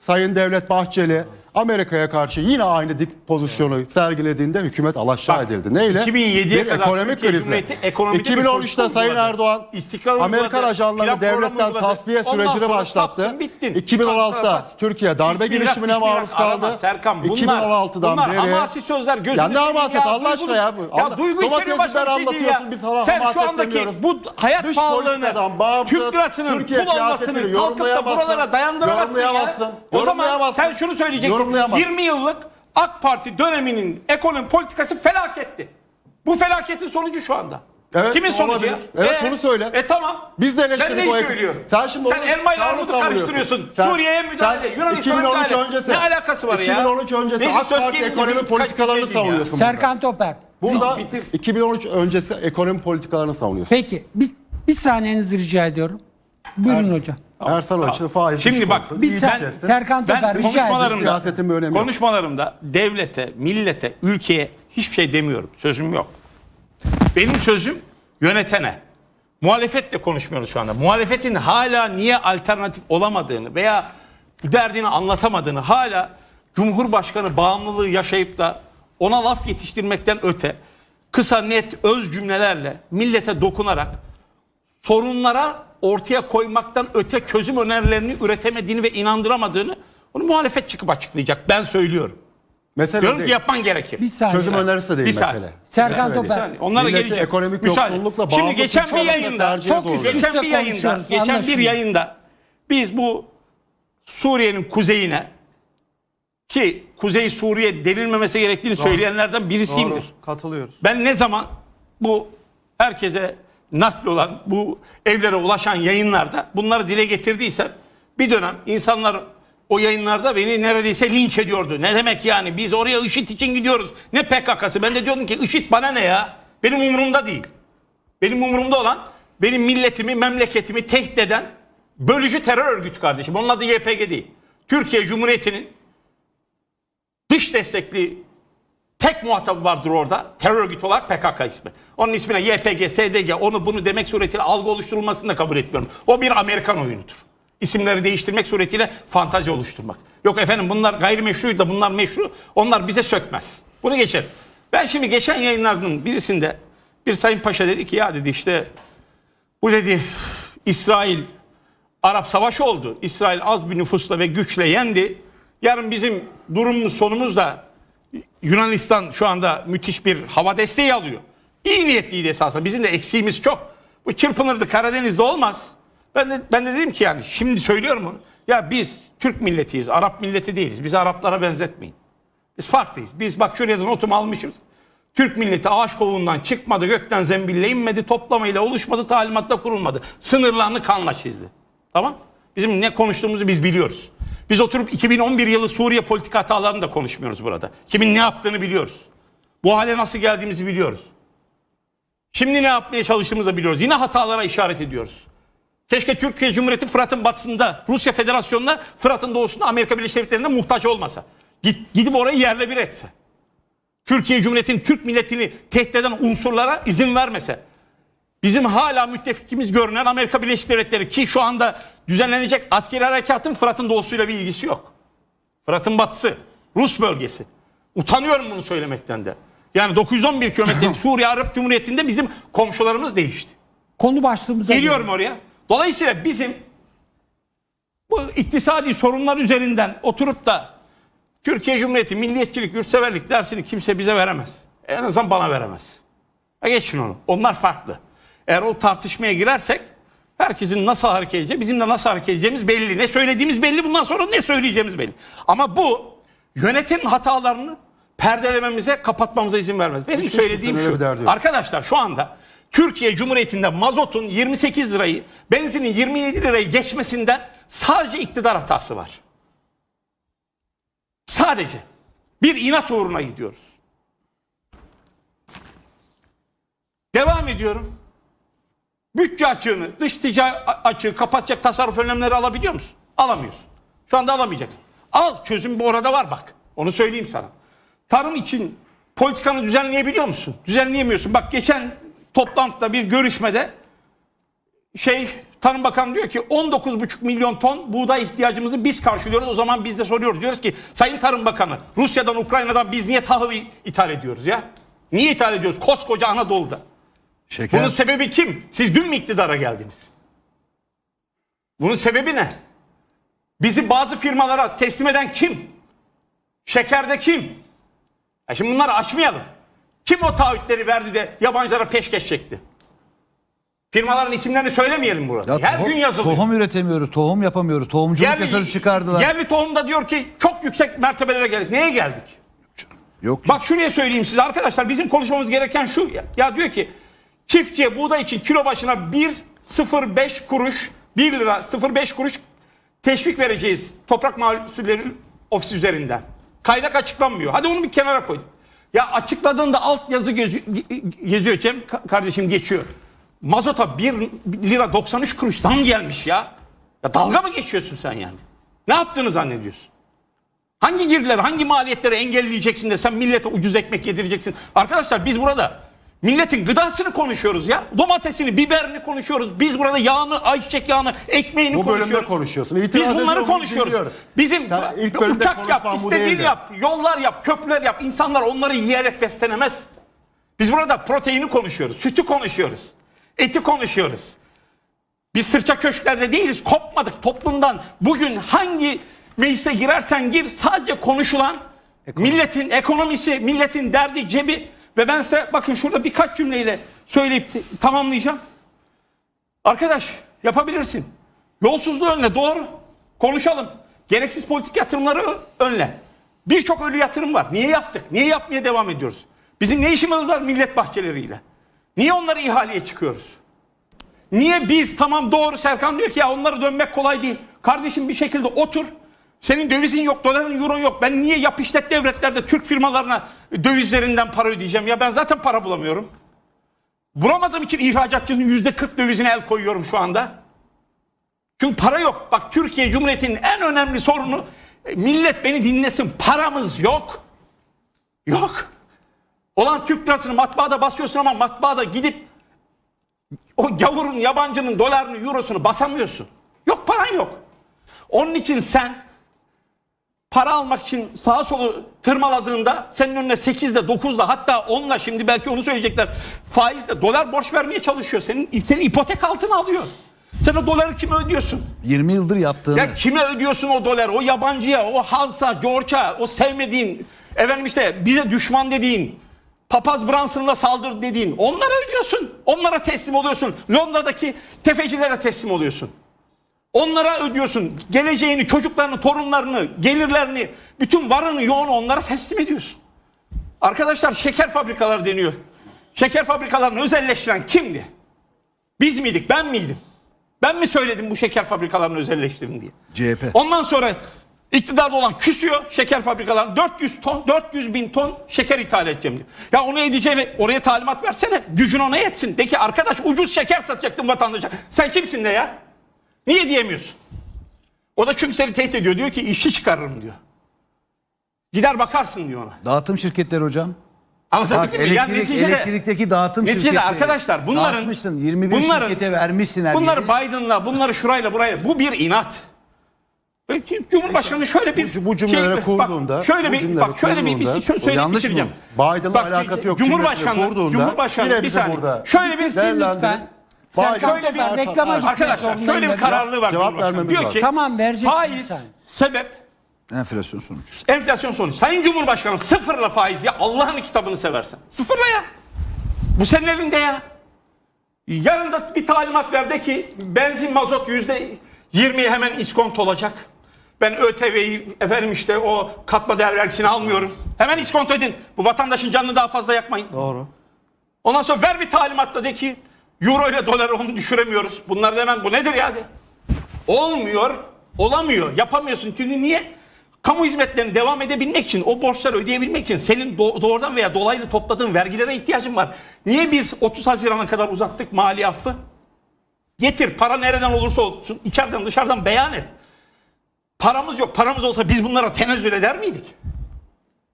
Sayın Devlet Bahçeli Amerika'ya karşı yine aynı dik pozisyonu sergilediğinde hükümet alaşağı Bak, edildi. Neyle? 2007'ye Bir kadar ekonomik ekonomide bir 2013'te coşku Sayın uyguladı. Erdoğan İstikrar Amerikan ajanlarını devletten tasfiye sürecini başlattı. sattın, bittin. 2016'da Bas- Türkiye darbe Hiçbir girişimine hiçbir maruz laf arama kaldı. Serkan bunlar, 2016'dan bunlar beri hamasi sözler gözünü Ya ne hamaset Allah aşkına ya bu. Ya duygu içeriği başka bir şey değil anlatıyorsun, ya. biz Sen şu andaki bu hayat pahalılığını, Türk lirasının pul olmasını kalkıp da buralara dayandıramazsın ya. O zaman sen şunu söyleyeceksin. Yorumlayamazsın. 20 yıllık AK Parti döneminin ekonomi politikası felaketti. Bu felaketin sonucu şu anda. Evet, Kimin sonucu olabilir. ya? Evet, bunu söyle. E tamam. Biz de Ben eleştirdik neyi o ek- söylüyorum? Sen şimdi Sen onu- elma ile armudu savunuyorsun. karıştırıyorsun. Sen- Suriye'ye müdahale, Yunanistan'a 2013 müdahale. öncesi- Ne alakası var ya? 2013 öncesi Neyse, AK Parti ekonomi politikalarını savunuyorsun. Serkan Toper. Burada Bitir. 2013 öncesi ekonomi politikalarını savunuyorsun. Peki bir, bir saniyenizi rica ediyorum. Buyurun hocam. Ersan. Açı faiz Şimdi bak. Bir İyi sen, desin. Serkan Ben rica konuşmalarımda, Siyasetin bir önemi yok. konuşmalarımda devlete, millete, ülkeye hiçbir şey demiyorum. Sözüm yok. Benim sözüm yönetene. Muhalefetle konuşmuyoruz şu anda. Muhalefetin hala niye alternatif olamadığını veya bu derdini anlatamadığını hala Cumhurbaşkanı bağımlılığı yaşayıp da ona laf yetiştirmekten öte kısa net öz cümlelerle millete dokunarak sorunlara ortaya koymaktan öte çözüm önerilerini üretemediğini ve inandıramadığını onu muhalefet çıkıp açıklayacak. Ben söylüyorum. Mesele Diyorum ki değil. yapman gerekir. Bir saniye. Çözüm önerisi de değil Bir saniye. mesele. Serkan Mesele saniye. Onlara Milleti geleceğim. ekonomik Müsaade. yoksullukla Şimdi bağımlı geçen bir yayında tercihe çok zorluyor. üst üste geçen bir yayında konuşuyoruz, geçen bir yayında biz bu Suriye'nin kuzeyine ki Kuzey Suriye denilmemesi gerektiğini söyleyenlerden birisiyimdir. Katılıyoruz. Ben ne zaman bu herkese nakl olan bu evlere ulaşan yayınlarda bunları dile getirdiysem bir dönem insanlar o yayınlarda beni neredeyse linç ediyordu. Ne demek yani biz oraya IŞİD için gidiyoruz. Ne PKK'sı ben de diyordum ki IŞİD bana ne ya? Benim umurumda değil. Benim umurumda olan benim milletimi, memleketimi tehdit eden bölücü terör örgütü kardeşim. Onun adı YPG değil. Türkiye Cumhuriyeti'nin dış destekli tek muhatabı vardır orada. Terör örgütü olarak PKK ismi. Onun ismine YPG, SDG onu bunu demek suretiyle algı oluşturulmasını da kabul etmiyorum. O bir Amerikan oyunudur. İsimleri değiştirmek suretiyle fantazi oluşturmak. Yok efendim bunlar gayrimeşru da bunlar meşru. Onlar bize sökmez. Bunu geçelim. Ben şimdi geçen yayınlardan birisinde bir Sayın Paşa dedi ki ya dedi işte bu dedi İsrail Arap savaşı oldu. İsrail az bir nüfusla ve güçle yendi. Yarın bizim durumumuz sonumuz da Yunanistan şu anda müthiş bir hava desteği alıyor. İyi niyetliydi esasında. Bizim de eksiğimiz çok. Bu çırpınırdı Karadeniz'de olmaz. Ben de, ben de dedim ki yani şimdi söylüyorum onu. Ya biz Türk milletiyiz. Arap milleti değiliz. Bizi Araplara benzetmeyin. Biz farklıyız. Biz bak şuraya da almışız. Türk milleti ağaç kovuğundan çıkmadı, gökten zembille inmedi, toplamayla oluşmadı, talimatla kurulmadı. Sınırlarını kanla çizdi. Tamam? Bizim ne konuştuğumuzu biz biliyoruz. Biz oturup 2011 yılı Suriye politika hatalarını da konuşmuyoruz burada. Kimin ne yaptığını biliyoruz. Bu hale nasıl geldiğimizi biliyoruz. Şimdi ne yapmaya çalıştığımızı da biliyoruz. Yine hatalara işaret ediyoruz. Keşke Türkiye Cumhuriyeti Fırat'ın batısında, Rusya Federasyonu'na, Fırat'ın doğusunda Amerika Birleşik Devletleri'ne muhtaç olmasa. Git, gidip orayı yerle bir etse. Türkiye Cumhuriyeti'nin Türk milletini tehdit eden unsurlara izin vermese. Bizim hala müttefikimiz görünen Amerika Birleşik Devletleri ki şu anda düzenlenecek askeri harekatın Fırat'ın doğusuyla bir ilgisi yok. Fırat'ın batısı, Rus bölgesi. Utanıyorum bunu söylemekten de. Yani 911 kilometrelik Suriye Arap Cumhuriyeti'nde bizim komşularımız değişti. Konu başlığımıza Geliyorum oraya. Dolayısıyla bizim bu iktisadi sorunlar üzerinden oturup da Türkiye Cumhuriyeti milliyetçilik, yurtseverlik dersini kimse bize veremez. En azından bana veremez. Ha geçin onu. Onlar farklı. Eğer o tartışmaya girersek herkesin nasıl hareket edeceği, bizim de nasıl hareket edeceğimiz belli. Ne söylediğimiz belli, bundan sonra ne söyleyeceğimiz belli. Ama bu yönetimin hatalarını perdelememize, kapatmamıza izin vermez. Benim Hiç söylediğim şu. Arkadaşlar şu anda Türkiye Cumhuriyeti'nde mazotun 28 lirayı, benzinin 27 lirayı geçmesinde sadece iktidar hatası var. Sadece. Bir inat uğruna gidiyoruz. Devam ediyorum. Bütçe açığını, dış ticaret açığı kapatacak tasarruf önlemleri alabiliyor musun? Alamıyorsun. Şu anda alamayacaksın. Al çözüm bu orada var bak. Onu söyleyeyim sana. Tarım için politikanı düzenleyebiliyor musun? Düzenleyemiyorsun. Bak geçen toplantıda bir görüşmede şey Tarım Bakanı diyor ki 19,5 milyon ton buğday ihtiyacımızı biz karşılıyoruz. O zaman biz de soruyoruz. Diyoruz ki Sayın Tarım Bakanı Rusya'dan Ukrayna'dan biz niye tahıl ithal ediyoruz ya? Niye ithal ediyoruz? Koskoca Anadolu'da. Şeker. Bunun sebebi kim? Siz dün mü iktidara geldiniz? Bunun sebebi ne? Bizi bazı firmalara teslim eden kim? Şekerde kim? Ya şimdi bunları açmayalım. Kim o taahhütleri verdi de yabancılara peşkeş çekti? Firmaların isimlerini söylemeyelim burada. Ya Her tohum- gün yazılıyor. Tohum üretemiyoruz, tohum yapamıyoruz. Tohumculuk yasası çıkardılar. Yerli tohumda diyor ki çok yüksek mertebelere geldik. Neye geldik? Yok. Bak şuraya söyleyeyim size arkadaşlar bizim konuşmamız gereken şu. Ya, ya diyor ki çiftçiye buğday için kilo başına 1.05 kuruş 1 lira 0.5 kuruş teşvik vereceğiz toprak mahsulleri ofisi üzerinden. Kaynak açıklanmıyor. Hadi onu bir kenara koy. Ya açıkladığında alt yazı geziyor, Cem ka- kardeşim geçiyor. Mazota 1 lira 93 kuruş zam gelmiş ya. Ya dalga mı geçiyorsun sen yani? Ne yaptığını zannediyorsun? Hangi girdileri, hangi maliyetleri engelleyeceksin de sen millete ucuz ekmek yedireceksin? Arkadaşlar biz burada milletin gıdasını konuşuyoruz ya. Domatesini, biberini konuşuyoruz. Biz burada yağını, ayçiçek yağını, ekmeğini Bu bölümde konuşuyoruz. konuşuyorsun. Biz İtiraz bunları ediyorum, konuşuyoruz. Bizim Sen ilk bölümde uçak yap, bu istediğini yap, yollar yap, köprüler yap. İnsanlar onları yiyerek beslenemez. Biz burada proteini konuşuyoruz, sütü konuşuyoruz, eti konuşuyoruz. Biz sırça köşklerde değiliz. Kopmadık toplumdan. Bugün hangi meclise girersen gir sadece konuşulan milletin ekonomisi, milletin derdi, cebi ve ben size bakın şurada birkaç cümleyle söyleyip tamamlayacağım. Arkadaş yapabilirsin. Yolsuzluğu önle doğru. Konuşalım. Gereksiz politik yatırımları önle. Birçok ölü yatırım var. Niye yaptık? Niye yapmaya devam ediyoruz? Bizim ne işimiz var millet bahçeleriyle? Niye onları ihaleye çıkıyoruz? Niye biz tamam doğru Serkan diyor ki ya onları dönmek kolay değil. Kardeşim bir şekilde otur. Senin dövizin yok, doların, euro yok. Ben niye yap işlet devletlerde Türk firmalarına dövizlerinden para ödeyeceğim? Ya ben zaten para bulamıyorum. Bulamadığım için ihracatçının yüzde 40 dövizine el koyuyorum şu anda. Çünkü para yok. Bak Türkiye Cumhuriyeti'nin en önemli sorunu e, millet beni dinlesin. Paramız yok. Yok. Olan Türk lirasını matbaada basıyorsun ama matbaada gidip o gavurun, yabancının dolarını, eurosunu basamıyorsun. Yok paran yok. Onun için sen para almak için sağa solu tırmaladığında senin önüne 8'de 9'da hatta 10'la şimdi belki onu söyleyecekler. Faizle dolar borç vermeye çalışıyor. Senin, seni ipotek altına alıyor. Sen o doları kime ödüyorsun? 20 yıldır yaptığını. Ya kime ödüyorsun o doları? O yabancıya, o Hansa, George'a, o sevmediğin, efendim işte bize düşman dediğin, Papaz Brunson'la saldır dediğin, onlara ödüyorsun. Onlara teslim oluyorsun. Londra'daki tefecilere teslim oluyorsun. Onlara ödüyorsun. Geleceğini, çocuklarını, torunlarını, gelirlerini, bütün varını, yoğunu onlara teslim ediyorsun. Arkadaşlar şeker fabrikaları deniyor. Şeker fabrikalarını özelleştiren kimdi? Biz miydik, ben miydim? Ben mi söyledim bu şeker fabrikalarını özelleştirin diye? CHP. Ondan sonra iktidarda olan küsüyor şeker fabrikalarını 400 ton 400 bin ton şeker ithal edeceğim diyor. Ya onu edeceğine oraya talimat versene gücün ona yetsin. De ki arkadaş ucuz şeker satacaksın vatandaşa. Sen kimsin de ya? Niye diyemiyorsun? O da çünkü seni tehdit ediyor. Diyor ki işçi çıkarırım diyor. Gider bakarsın diyor ona. Dağıtım şirketleri hocam. Bak Anlatabildim mi? Yani elektrik, neticede- elektrikteki dağıtım Neticede şirketleri. arkadaşlar bunların Dağıtmışsın 21 bunların- şirkete vermişsin her Bunları yeri. Biden'la bunları şurayla buraya bu bir inat. Cumhurbaşkanı şöyle bir şey- Bu- bu cümleleri kurduğunda- bak, şöyle bir bak şöyle bir, bir kurduğunda- şey söyleyip yanlış mı? bitireceğim. Biden'la Bak, alakası yok. Cumhurbaşkanı Cumhurbaşkanı bir saniye. burada Şöyle bir değerlendirin. lütfen. Serkan şöyle bir reklama gitmek Arkadaşlar şöyle bir kararlılığı var Cevap Cumhurbaşkanı. vermemiz Diyor lazım. ki Tamam, vereceksin faiz sen. sebep Enflasyon sonucu. enflasyon sonucu. Sayın Cumhurbaşkanım sıfırla faiz ya Allah'ın kitabını seversen. Sıfırla ya. Bu senin elinde ya. Yarın da bir talimat ver de ki benzin mazot yüzde yirmiye hemen iskonto olacak. Ben ÖTV'yi efendim işte o katma değer vergisini almıyorum. Hemen iskonto edin. Bu vatandaşın canını daha fazla yakmayın. Doğru. Ondan sonra ver bir talimatta de ki euro ile doları onu düşüremiyoruz. Bunlar da hemen bu nedir ya de. Olmuyor, olamıyor, yapamıyorsun. Çünkü niye? Kamu hizmetlerini devam edebilmek için, o borçları ödeyebilmek için senin do- doğrudan veya dolaylı topladığın vergilere ihtiyacın var. Niye biz 30 Haziran'a kadar uzattık mali affı? Getir, para nereden olursa olsun, içeriden dışarıdan beyan et. Paramız yok, paramız olsa biz bunlara tenezzül eder miydik?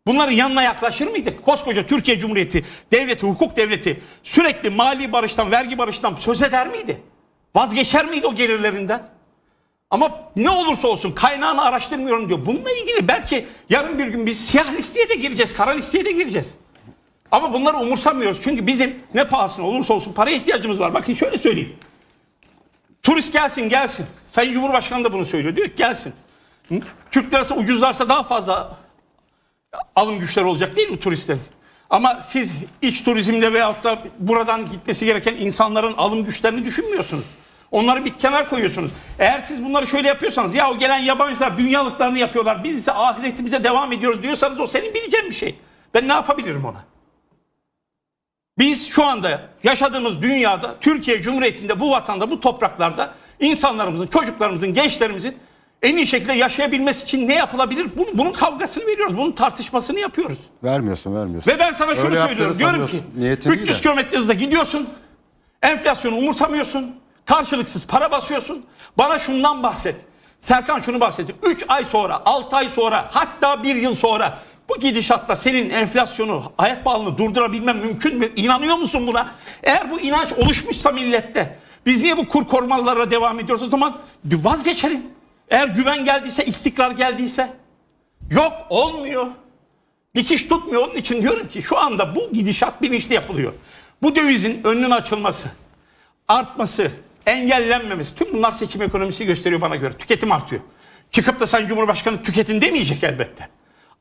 Bunların yanına yaklaşır mıydık? Koskoca Türkiye Cumhuriyeti, devleti, hukuk devleti sürekli mali barıştan, vergi barıştan söz eder miydi? Vazgeçer miydi o gelirlerinden? Ama ne olursa olsun kaynağını araştırmıyorum diyor. Bununla ilgili belki yarın bir gün biz siyah listeye de gireceğiz, kara listeye de gireceğiz. Ama bunları umursamıyoruz. Çünkü bizim ne pahasına olursa olsun paraya ihtiyacımız var. Bakın şöyle söyleyeyim. Turist gelsin gelsin. Sayın Cumhurbaşkanı da bunu söylüyor. Diyor ki gelsin. Türk lirası ucuzlarsa daha fazla alım güçleri olacak değil mi turistlerin? Ama siz iç turizmde veyahut da buradan gitmesi gereken insanların alım güçlerini düşünmüyorsunuz. Onları bir kenar koyuyorsunuz. Eğer siz bunları şöyle yapıyorsanız ya o gelen yabancılar dünyalıklarını yapıyorlar biz ise ahiretimize devam ediyoruz diyorsanız o senin bileceğin bir şey. Ben ne yapabilirim ona? Biz şu anda yaşadığımız dünyada Türkiye Cumhuriyeti'nde bu vatanda bu topraklarda insanlarımızın, çocuklarımızın, gençlerimizin en iyi şekilde yaşayabilmesi için ne yapılabilir? Bunun, bunun kavgasını veriyoruz. Bunun tartışmasını yapıyoruz. Vermiyorsun vermiyorsun. Ve ben sana şunu Öyle söylüyorum. Diyorum ki. Niyetin iyi 300 de. kilometre hızla gidiyorsun. Enflasyonu umursamıyorsun. Karşılıksız para basıyorsun. Bana şundan bahset. Serkan şunu bahsetti. 3 ay sonra, 6 ay sonra, hatta 1 yıl sonra bu gidişatta senin enflasyonu, hayat pahalılığını durdurabilmen mümkün mü? İnanıyor musun buna? Eğer bu inanç oluşmuşsa millette, biz niye bu kur korumalara devam ediyoruz? O zaman vazgeçelim. Eğer güven geldiyse, istikrar geldiyse. Yok, olmuyor. Dikiş tutmuyor. Onun için diyorum ki şu anda bu gidişat bilinçli yapılıyor. Bu dövizin önünün açılması, artması, engellenmemesi tüm bunlar seçim ekonomisi gösteriyor bana göre. Tüketim artıyor. Çıkıp da Sayın Cumhurbaşkanı tüketin demeyecek elbette.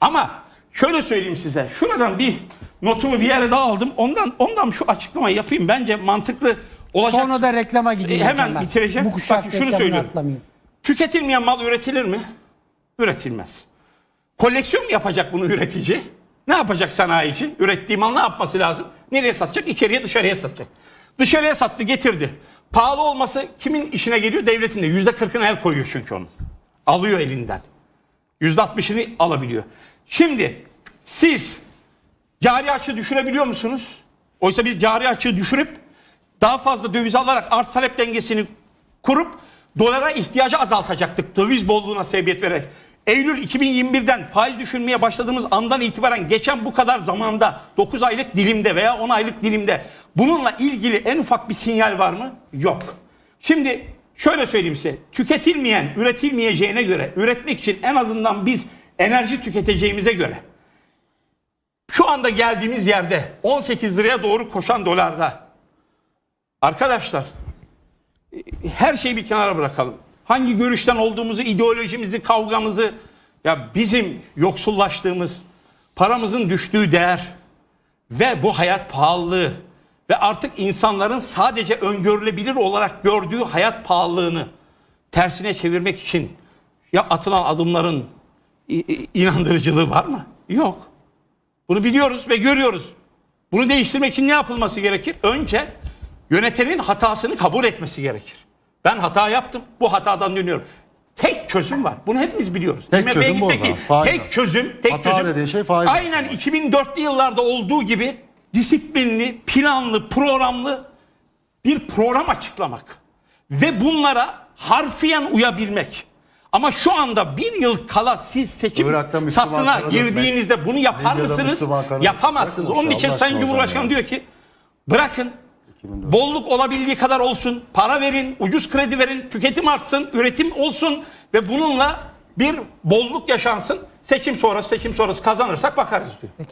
Ama şöyle söyleyeyim size. Şuradan bir notumu bir yere daha aldım. Ondan ondan şu açıklamayı yapayım. Bence mantıklı olacak. Sonra da reklama gideyim. E, hemen ben. bitireceğim. Bu Bakın şunu söylüyorum. atlamayayım. Tüketilmeyen mal üretilir mi? Üretilmez. Koleksiyon mu yapacak bunu üretici? Ne yapacak sanayici? Ürettiği mal ne yapması lazım? Nereye satacak? İçeriye dışarıya satacak. Dışarıya sattı getirdi. Pahalı olması kimin işine geliyor? Devletin de. Yüzde kırkını el koyuyor çünkü onun. Alıyor elinden. Yüzde altmışını alabiliyor. Şimdi siz cari açığı düşürebiliyor musunuz? Oysa biz cari açığı düşürüp daha fazla döviz alarak arz talep dengesini kurup dolara ihtiyacı azaltacaktık. Döviz bolluğuna sebebiyet vererek. Eylül 2021'den faiz düşürmeye başladığımız andan itibaren geçen bu kadar zamanda 9 aylık dilimde veya 10 aylık dilimde bununla ilgili en ufak bir sinyal var mı? Yok. Şimdi şöyle söyleyeyim size. Tüketilmeyen, üretilmeyeceğine göre üretmek için en azından biz enerji tüketeceğimize göre şu anda geldiğimiz yerde 18 liraya doğru koşan dolarda arkadaşlar her şeyi bir kenara bırakalım. Hangi görüşten olduğumuzu, ideolojimizi, kavgamızı ya bizim yoksullaştığımız, paramızın düştüğü değer ve bu hayat pahalılığı ve artık insanların sadece öngörülebilir olarak gördüğü hayat pahalılığını tersine çevirmek için ya atılan adımların inandırıcılığı var mı? Yok. Bunu biliyoruz ve görüyoruz. Bunu değiştirmek için ne yapılması gerekir? Önce yönetenin hatasını kabul etmesi gerekir. Ben hata yaptım. Bu hatadan dönüyorum. Tek çözüm var. Bunu hepimiz biliyoruz. Tek IMF'ye çözüm gitmek değil. Faiz. Tek çözüm, tek Hata çözüm. dediğin şey faiz. Aynen 2004'lü yıllarda olduğu gibi disiplinli, planlı, programlı bir program açıklamak. Ve bunlara harfiyen uyabilmek. Ama şu anda bir yıl kala siz seçim satına girdiğinizde bunu yapar Libya'da mısınız? Yapamazsınız. Onun için Sayın Cumhurbaşkanı diyor ki bırakın bolluk olabildiği kadar olsun. Para verin, ucuz kredi verin, tüketim artsın, üretim olsun ve bununla bir bolluk yaşansın. Seçim sonrası seçim sonrası kazanırsak bakarız diyor.